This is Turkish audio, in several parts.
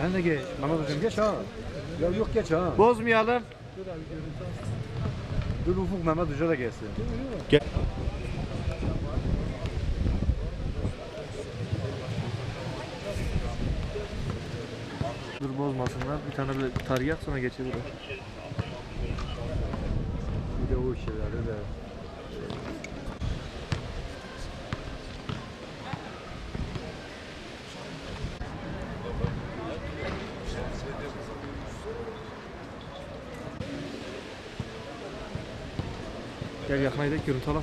Sen de geç. Mehmet hocam geç ha. Ya yok geç ha. Bozmayalım. Dur Ufuk Mehmet Hoca da gelsin. Gel. Dur bozmasınlar. Bir tane böyle tariyak sonra geçebilir. Bir de o şeyleri de. Gel yakına gidelim görüntü alak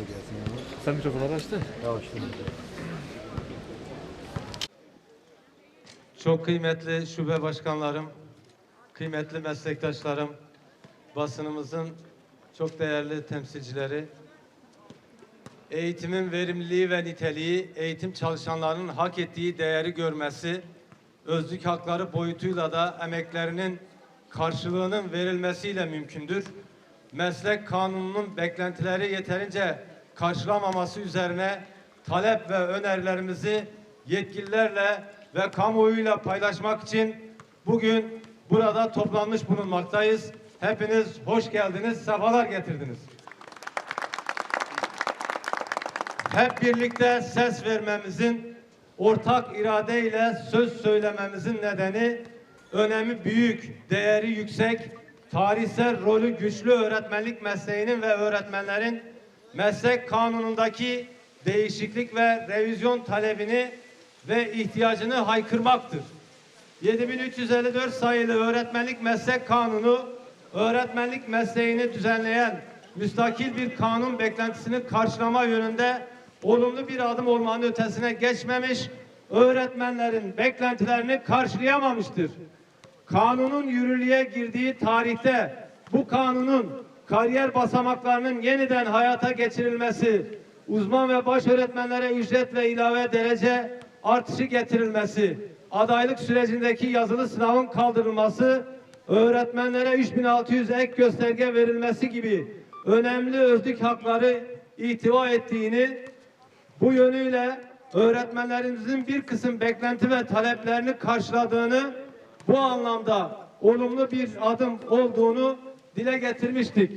gelsin yanına. Sen mikrofonları açtın. Ya şimdi. Çok kıymetli şube başkanlarım, kıymetli meslektaşlarım, basınımızın çok değerli temsilcileri, eğitimin verimliliği ve niteliği, eğitim çalışanlarının hak ettiği değeri görmesi, özlük hakları boyutuyla da emeklerinin karşılığının verilmesiyle mümkündür. Meslek kanununun beklentileri yeterince karşılamaması üzerine talep ve önerilerimizi yetkililerle ve kamuoyuyla paylaşmak için bugün burada toplanmış bulunmaktayız. Hepiniz hoş geldiniz, sefalar getirdiniz. hep birlikte ses vermemizin, ortak iradeyle söz söylememizin nedeni önemi büyük, değeri yüksek, tarihsel rolü güçlü öğretmenlik mesleğinin ve öğretmenlerin meslek kanunundaki değişiklik ve revizyon talebini ve ihtiyacını haykırmaktır. 7354 sayılı öğretmenlik meslek kanunu öğretmenlik mesleğini düzenleyen müstakil bir kanun beklentisini karşılama yönünde olumlu bir adım olmanın ötesine geçmemiş, öğretmenlerin beklentilerini karşılayamamıştır. Kanunun yürürlüğe girdiği tarihte bu kanunun kariyer basamaklarının yeniden hayata geçirilmesi, uzman ve baş öğretmenlere ücret ve ilave derece artışı getirilmesi, adaylık sürecindeki yazılı sınavın kaldırılması, öğretmenlere 3600 ek gösterge verilmesi gibi önemli özlük hakları ihtiva ettiğini, bu yönüyle öğretmenlerimizin bir kısım beklenti ve taleplerini karşıladığını, bu anlamda olumlu bir adım olduğunu dile getirmiştik.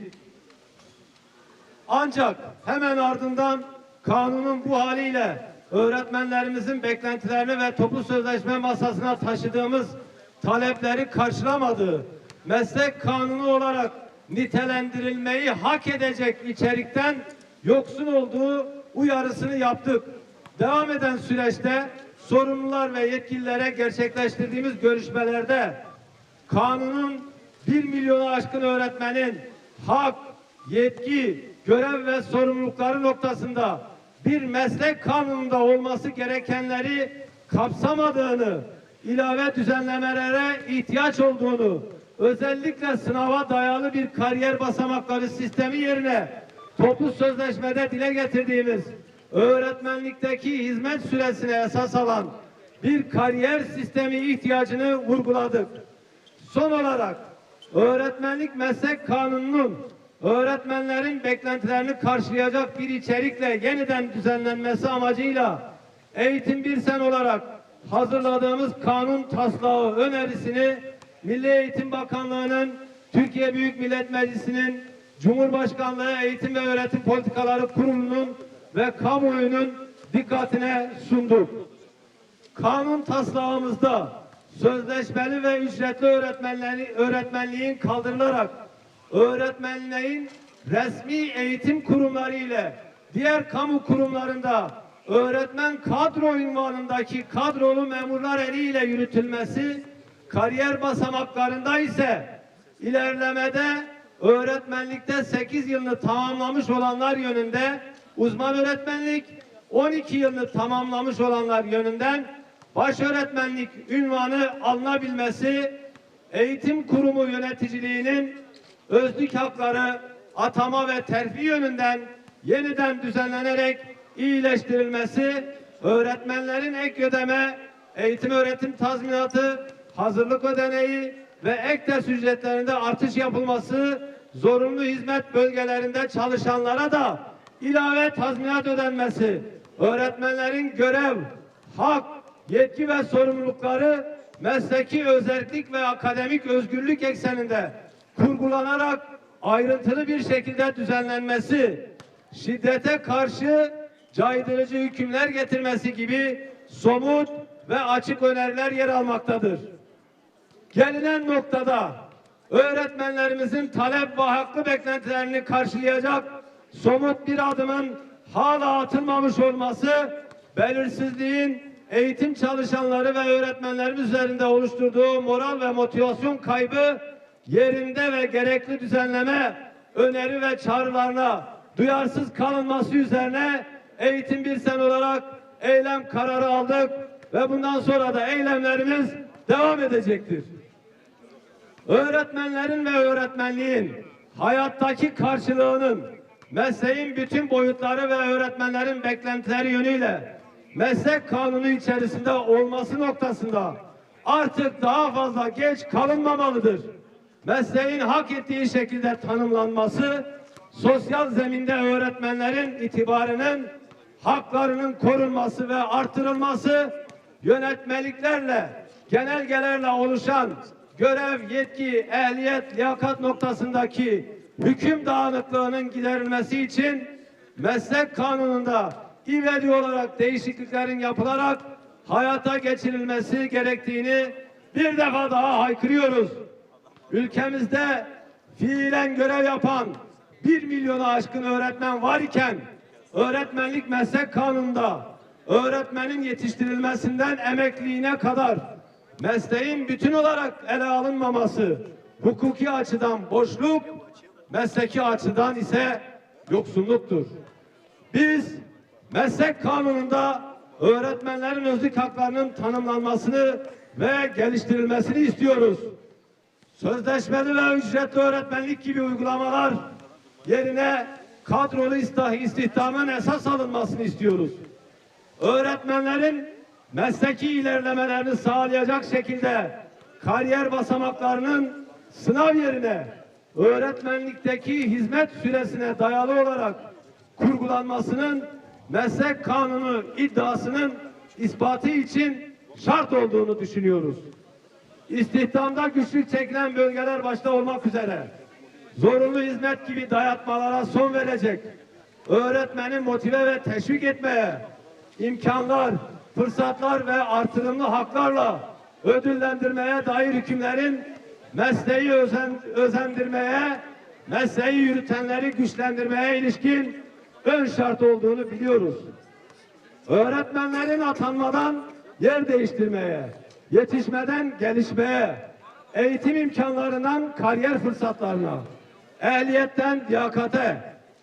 Ancak hemen ardından kanunun bu haliyle öğretmenlerimizin beklentilerini ve toplu sözleşme masasına taşıdığımız talepleri karşılamadığı meslek kanunu olarak nitelendirilmeyi hak edecek içerikten yoksun olduğu uyarısını yaptık. Devam eden süreçte sorumlular ve yetkililere gerçekleştirdiğimiz görüşmelerde kanunun 1 milyonu aşkın öğretmenin hak, yetki, görev ve sorumlulukları noktasında bir meslek kanununda olması gerekenleri kapsamadığını, ilave düzenlemelere ihtiyaç olduğunu, özellikle sınava dayalı bir kariyer basamakları sistemi yerine toplu sözleşmede dile getirdiğimiz öğretmenlikteki hizmet süresine esas alan bir kariyer sistemi ihtiyacını vurguladık. Son olarak öğretmenlik meslek kanununun öğretmenlerin beklentilerini karşılayacak bir içerikle yeniden düzenlenmesi amacıyla Eğitim Bir Sen olarak hazırladığımız kanun taslağı önerisini Milli Eğitim Bakanlığı'nın, Türkiye Büyük Millet Meclisi'nin, Cumhurbaşkanlığı Eğitim ve Öğretim Politikaları Kurulu'nun ve kamuoyunun dikkatine sunduk. Kanun taslağımızda sözleşmeli ve ücretli öğretmenleri, öğretmenliğin kaldırılarak öğretmenliğin resmi eğitim kurumları ile diğer kamu kurumlarında öğretmen kadro ünvanındaki kadrolu memurlar eliyle yürütülmesi, kariyer basamaklarında ise ilerlemede öğretmenlikte 8 yılını tamamlamış olanlar yönünde uzman öğretmenlik, 12 yılını tamamlamış olanlar yönünden baş öğretmenlik ünvanı alınabilmesi eğitim kurumu yöneticiliğinin özlük hakları atama ve terfi yönünden yeniden düzenlenerek iyileştirilmesi, öğretmenlerin ek ödeme, eğitim öğretim tazminatı, hazırlık ödeneği ve ek ders ücretlerinde artış yapılması, zorunlu hizmet bölgelerinde çalışanlara da ilave tazminat ödenmesi, öğretmenlerin görev, hak, yetki ve sorumlulukları mesleki özellik ve akademik özgürlük ekseninde kurgulanarak ayrıntılı bir şekilde düzenlenmesi, şiddete karşı caydırıcı hükümler getirmesi gibi somut ve açık öneriler yer almaktadır. Gelinen noktada öğretmenlerimizin talep ve haklı beklentilerini karşılayacak somut bir adımın hala atılmamış olması belirsizliğin eğitim çalışanları ve öğretmenlerimiz üzerinde oluşturduğu moral ve motivasyon kaybı yerinde ve gerekli düzenleme öneri ve çağrılarına duyarsız kalınması üzerine eğitim bir sen olarak eylem kararı aldık ve bundan sonra da eylemlerimiz devam edecektir. Öğretmenlerin ve öğretmenliğin hayattaki karşılığının mesleğin bütün boyutları ve öğretmenlerin beklentileri yönüyle meslek kanunu içerisinde olması noktasında artık daha fazla geç kalınmamalıdır. Mesleğin hak ettiği şekilde tanımlanması, sosyal zeminde öğretmenlerin itibarının, haklarının korunması ve artırılması, yönetmeliklerle, genelgelerle oluşan görev, yetki, ehliyet, liyakat noktasındaki hüküm dağınıklığının giderilmesi için meslek kanununda ivedi olarak değişikliklerin yapılarak hayata geçirilmesi gerektiğini bir defa daha haykırıyoruz. Ülkemizde fiilen görev yapan bir milyonu aşkın öğretmen var iken öğretmenlik meslek kanununda öğretmenin yetiştirilmesinden emekliliğine kadar mesleğin bütün olarak ele alınmaması hukuki açıdan boşluk, mesleki açıdan ise yoksunluktur. Biz meslek kanununda öğretmenlerin özlük haklarının tanımlanmasını ve geliştirilmesini istiyoruz. Sözleşmeli ve ücretli öğretmenlik gibi uygulamalar yerine kadrolu istih- istihdamın esas alınmasını istiyoruz. Öğretmenlerin mesleki ilerlemelerini sağlayacak şekilde kariyer basamaklarının sınav yerine öğretmenlikteki hizmet süresine dayalı olarak kurgulanmasının meslek kanunu iddiasının ispatı için şart olduğunu düşünüyoruz. İstihdamda güçlük çekilen bölgeler başta olmak üzere zorunlu hizmet gibi dayatmalara son verecek, öğretmeni motive ve teşvik etmeye, imkanlar, fırsatlar ve artırımlı haklarla ödüllendirmeye dair hükümlerin mesleği özen, özendirmeye, mesleği yürütenleri güçlendirmeye ilişkin ön şart olduğunu biliyoruz. Öğretmenlerin atanmadan yer değiştirmeye, yetişmeden gelişmeye, eğitim imkanlarından kariyer fırsatlarına, ehliyetten liyakate,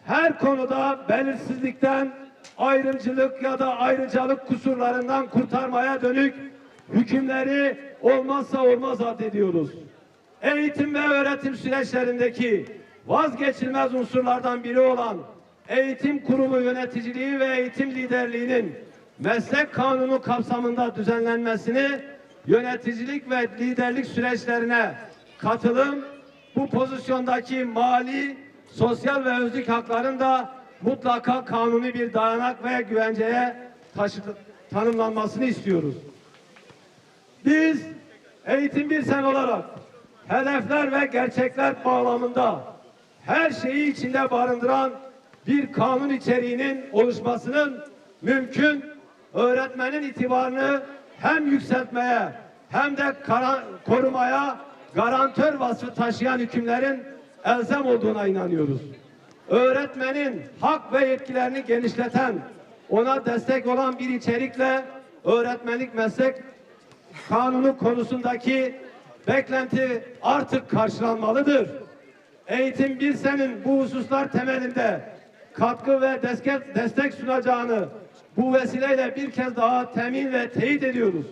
her konuda belirsizlikten, ayrımcılık ya da ayrıcalık kusurlarından kurtarmaya dönük hükümleri olmazsa olmaz addediyoruz. Eğitim ve öğretim süreçlerindeki vazgeçilmez unsurlardan biri olan eğitim kurumu yöneticiliği ve eğitim liderliğinin meslek kanunu kapsamında düzenlenmesini yöneticilik ve liderlik süreçlerine katılım bu pozisyondaki mali, sosyal ve özlük hakların da mutlaka kanuni bir dayanak ve güvenceye taşı, tanımlanmasını istiyoruz. Biz eğitim bir sen olarak hedefler ve gerçekler bağlamında her şeyi içinde barındıran bir kanun içeriğinin oluşmasının mümkün öğretmenin itibarını hem yükseltmeye hem de korumaya garantör vasfı taşıyan hükümlerin elzem olduğuna inanıyoruz. Öğretmenin hak ve yetkilerini genişleten, ona destek olan bir içerikle öğretmenlik meslek kanunu konusundaki beklenti artık karşılanmalıdır. Eğitim bir senin bu hususlar temelinde katkı ve destek, destek sunacağını bu vesileyle bir kez daha temin ve teyit ediyoruz.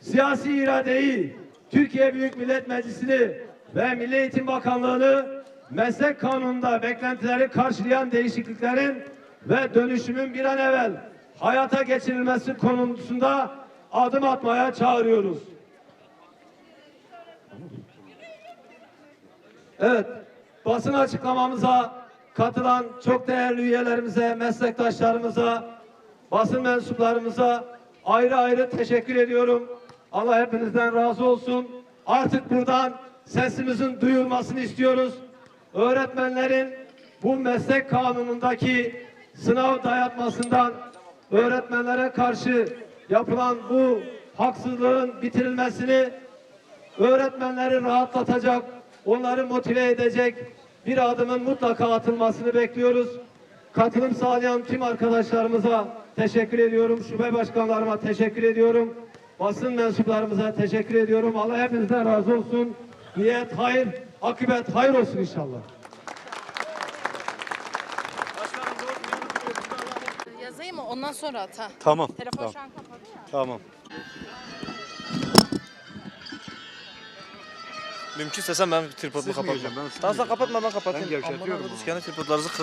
Siyasi iradeyi, Türkiye Büyük Millet Meclisi'ni ve Milli Eğitim Bakanlığı'nı meslek kanununda beklentileri karşılayan değişikliklerin ve dönüşümün bir an evvel hayata geçirilmesi konusunda adım atmaya çağırıyoruz. Evet, basın açıklamamıza katılan çok değerli üyelerimize, meslektaşlarımıza, basın mensuplarımıza ayrı ayrı teşekkür ediyorum. Allah hepinizden razı olsun. Artık buradan sesimizin duyulmasını istiyoruz. Öğretmenlerin bu meslek kanunundaki sınav dayatmasından öğretmenlere karşı yapılan bu haksızlığın bitirilmesini öğretmenleri rahatlatacak, onları motive edecek bir adımın mutlaka atılmasını bekliyoruz. Katılım sağlayan tüm arkadaşlarımıza teşekkür ediyorum. Şube başkanlarıma teşekkür ediyorum. Basın mensuplarımıza teşekkür ediyorum. Allah hepinizden razı olsun. Niyet hayır, akıbet hayır olsun inşallah. Yazayım mı? Ondan sonra at ha. Tamam. Telefon Tamam. şu an kapalı ya. tamam. Mümkünse sen benim tripodumu kapat. Sıkmayacağım, ben Tamam sen sıkmayacağım. kapatma ben kapatayım. Ben gevşetiyorum onu. Allah'ım, kendi tripodlarınızı kır.